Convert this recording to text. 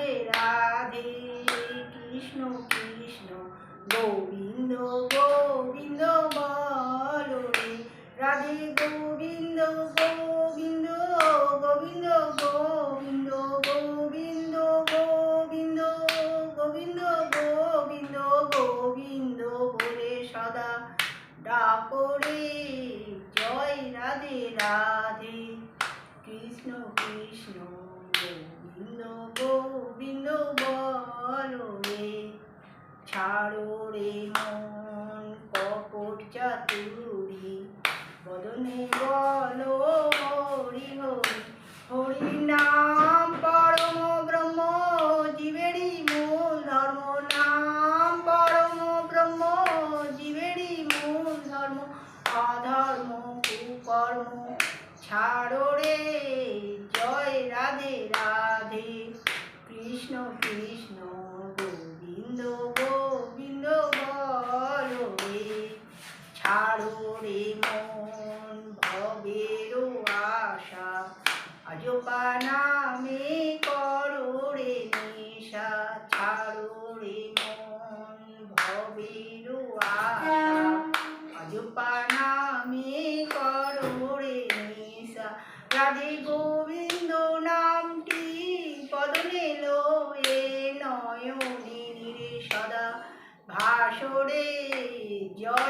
রাধে রাধে, কৃষ্ণ কৃষ্ণ, গোবিন্দ গোবিন্দ বল রাধে গোবিন্দ গোবিন্দ গোবিন্দ গোবিন্দ গোবিন্দ গোবিন্দ গোবিন্দ গোবিন্দ গোবিন্দ বলে সদা ডাকরে জয় রাধে রাধে, কৃষ্ণ কৃষ্ণ। ছাড়ো রে মন, কপট চাতুরি। বদনে বলো, হরি হরি। হরি নাম পরম ব্রহ্ম, জীবেরই মূল ধর্ম। নাম পরম ব্রহ্ম, জীবেরই মূল ধর্ম। অধর্ম, কুকর্ম, ছাড়ো রে। জয় রাধে রাধে। কৃষ্ণ কৃষ্ণ, গোবিন্দ গোবিন্দ বল রে ছাড়ো রে মন ভবের আশা। অজপা নামে করো নেশা, ছাড়ো রে মন ভবের আশা। অজপা নামে করো রে নেশা, রাধে গোবিন্দ নামটি পদনে লয়ে নয়নে রে সদা। ভাসরে জয়